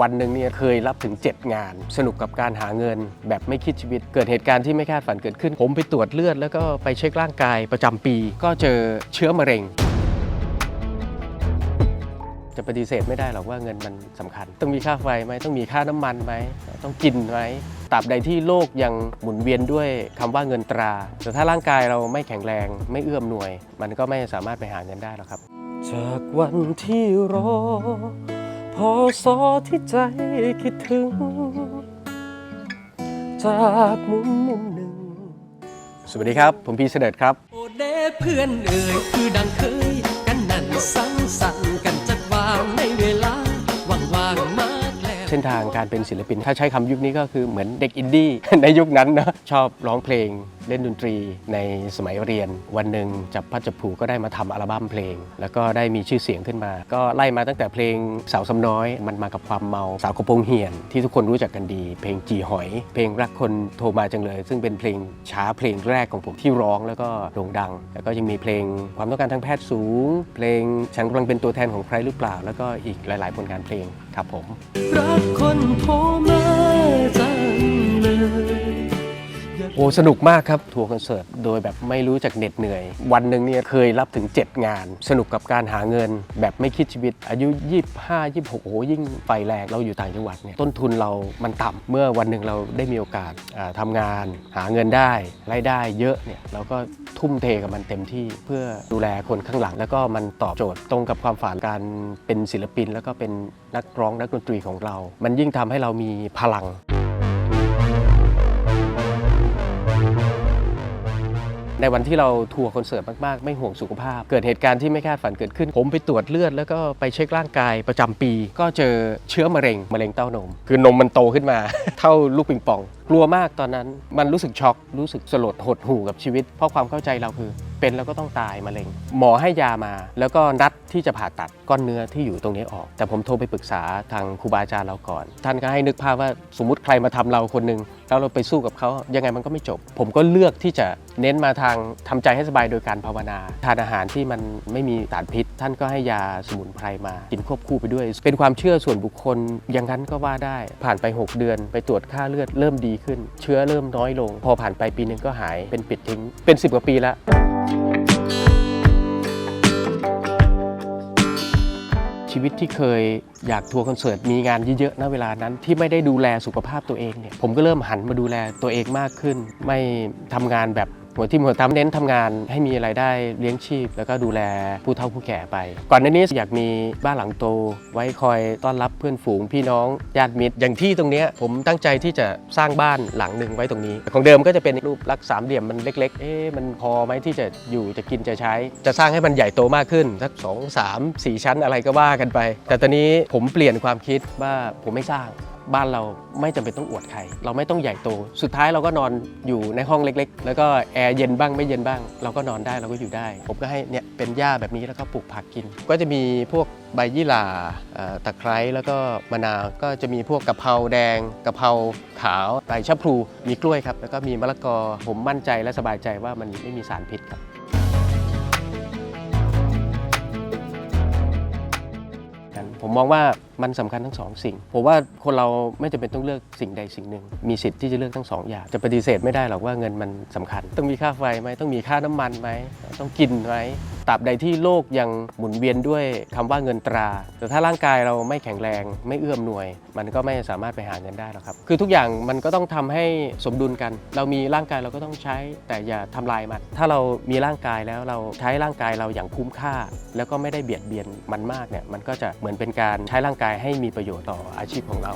วันหนึ่งเนี่ยเคยรับถึง 7 งาน สนุกกับการหาเงิน แบบไม่คิดชีวิต เกิดเหตุการณ์ที่ไม่คาดฝันเกิดขึ้น ผมไปตรวจเลือดแล้วก็ไปเช็คร่างกายประจำปี ก็เจอเชื้อมะเร็งจะปฏิเสธไม่ได้หรอกว่าเงินมันสำคัญ ต้องมีค่าไฟไหมต้องมีค่าน้ำมันไหมต้องกินไหมตราบใดที่โลกยังหมุนเวียนด้วยคำว่าเงินตรา แต่ถ้าร่างกายเราไม่แข็งแรงไม่เอื้อมหน่วย มันก็ไม่สามารถไปหาเงินได้หรอกครับ จากวันที่รอ พอสอที่ใจคิดถึง จากมุมมุมหนึ่ง สวัสดีครับ ผมพีเสด็จครับ โอเดเพื่อนเอ่ยคือดังเคย กันนั่นสังสรรค์กันจัดวางในเวลาว่างๆมากแล้วเส้นทางการเป็นศิลปิน ถ้าใช้คำยุคนี้ก็คือเหมือนเด็กอินดี้ ในยุคนั้นนะ ชอบร้องเพลง เล่นดนตรีในสมัยเรียน วันหนึ่งจับพัดจับผูก็ได้มาทำอัลบั้มเพลง แล้วก็ได้มีชื่อเสียงขึ้นมา ก็ไล่มาตั้งแต่เพลงสาวสำน้อย มันมากับความเมาสาวกระโปรงเหียน ที่ทุกคนรู้จักกันดี เพลงจีหอย เพลงรักคนโทรมาจังเลย ซึ่งเป็นเพลงช้าเพลงแรกของผมที่ร้องแล้วก็โด่งดัง แล้วก็ยังมีเพลงความต้องการทางแพทย์สูง เพลงฉันกำลังเป็นตัวแทนของใครหรือเปล่า แล้วก็อีกหลาย ๆ ผลงานเพลงครับผมรักคนโทร โอ้สนุกมากครับทัวร์คอนเสิร์ตโดยแบบไม่รู้จักเหน็ดเหนื่อย วันหนึ่งเนี่ยเคยรับถึง 7 งาน สนุกกับการหาเงิน แบบไม่คิดชีวิต อายุ 25 26โอ้โหยิ่งไฟแรงเราอยู่ต่างจังหวัดเนี่ยต้นทุนเรามันต่ำเมื่อวันหนึ่งเราได้มีโอกาสาทำงาน หาเงินได้รายได้เยอะเนี่ยเราก็ทุ่มเทกับมันเต็มที่เพื่อดูแลคนข้างหลัง แล้วก็มันตอบโจทย์ตรงกับความฝันการเป็นศิลปิน แล้วก็เป็นนักร้องนักดนตรีของเรา มันยิ่งทำให้เรามีพลัง ในวันที่เราทัวร์คอนเสิร์ตมากๆ ไม่ห่วงสุขภาพ เกิดเหตุการณ์ที่ไม่คาดฝันเกิดขึ้น ผมไปตรวจเลือดแล้วก็ไปเช็คร่างกายประจำปี ก็เจอเชื้อมะเร็งมะเร็งเต้านม คือนมมันโตขึ้นมา เท่าลูกปิงปอง กลัวมากตอนนั้นมันรู้สึกช็อกรู้สึกสลดหดหู่กับชีวิต เพราะความเข้าใจเราคือ เป็นแล้วก็ต้องตายมะเร็ง หมอให้ยามา แล้วก็นัดที่จะผ่าตัดก้อนเนื้อที่อยู่ตรงนี้ออก แต่ผมโทรไปปรึกษาทางครูบาอาจารย์เราก่อน ท่านก็ให้นึกภาพว่าสมมติใครมาทำเราคนหนึ่งแล้วเราไปสู้กับเขายังไงมันก็ไม่จบ ผมก็เลือกที่จะเน้นมาทางทำใจให้สบายโดยการภาวนา ทานอาหารที่มันไม่มีสารพิษ ท่านก็ให้ยาสมุนไพรมากินควบคู่ไปด้วย เป็นความเชื่อส่วนบุคคลอย่างนั้นก็ว่าได้ ผ่านไป 6 เดือน ไปตรวจค่าเลือดเริ่มดีขึ้น เชื้อเริ่มน้อยลง พอผ่านไปปีหนึงก็หายเป็นปิดทิ้ง เป็น 10 กว่าปีแล้ว ชีวิตที่เคยอยากทัวร์คอนเสิร์ตมีงานเยอะๆณเวลานั้นที่ไม่ได้ดูแลสุขภาพตัวเองเนี่ยผมก็เริ่มหันมาดูแลตัวเองมากขึ้น ไม่ทำงานแบบ หัวที่หัวตามเน้นทำงานให้มีรายได้เลี้ยงชีพ แล้วก็ดูแลผู้เฒ่าผู้แก่ไป ก่อนหน้านี้อยากมีบ้านหลังโต ไว้คอยต้อนรับเพื่อนฝูงพี่น้องญาติมิตร อย่างที่ตรงนี้ผมตั้งใจที่จะสร้างบ้านหลังหนึ่งไว้ตรงนี้ ของเดิมก็จะเป็นรูปลักษณ์สามเหลี่ยมมันเล็ก ๆ เอ๊ะมันพอไหมที่จะอยู่จะกินจะใช้ จะสร้างให้มันใหญ่โตมากขึ้นสักสองสามสี่ชั้นอะไรก็ว่ากันไป แต่ตอนนี้ผมเปลี่ยนความคิดว่าผมไม่สร้าง บ้านเราไม่จำเป็นต้องอวดใคร เราไม่ต้องใหญ่โต สุดท้ายเราก็นอนอยู่ในห้องเล็ก ๆ แล้วก็แอร์เย็นบ้างไม่เย็นบ้าง เราก็นอนได้เราก็อยู่ได้ ผมก็ให้เนี่ยเป็นหญ้าแบบนี้แล้วก็ปลูกผักกิน ก็จะมีพวกใบยี่หร่าตะไคร้แล้วก็มะนาวก็จะมีพวกกะเพราแดงกะเพราขาวใบชะพลูมีกล้วยครับแล้วก็มีมะละกอผมมั่นใจและสบายใจว่ามันไม่มีสารพิษครับ มองว่ามันสำคัญทั้งสองสิ่ง ผมว่าคนเราไม่จำเป็นต้องเลือกสิ่งใดสิ่งหนึ่ง มีสิทธิ์ที่จะเลือกทั้งสองอย่าง จะปฏิเสธไม่ได้หรอกว่าเงินมันสำคัญ ต้องมีค่าไฟไหมต้องมีค่าน้ำมันไหมต้องกินไหม ตราบใดที่โลกยังหมุนเวียนด้วยคำว่าเงินตรา แต่ถ้าร่างกายเราไม่แข็งแรงไม่เอื้อมหน่วย มันก็ไม่สามารถไปหาเงินได้หรอกครับ คือทุกอย่างมันก็ต้องทำให้สมดุลกัน เรามีร่างกายเราก็ต้องใช้ แต่อย่าทำลายมัน ถ้าเรามีร่างกายแล้วเราใช้ร่างกายเราอย่างคุ้มค่า แล้วก็ไม่ได้เบียดเบียนมันมากเนี่ยมันก็จะเหมือนเป็นการใช้ร่างกายให้มีประโยชน์ต่ออาชีพของเรา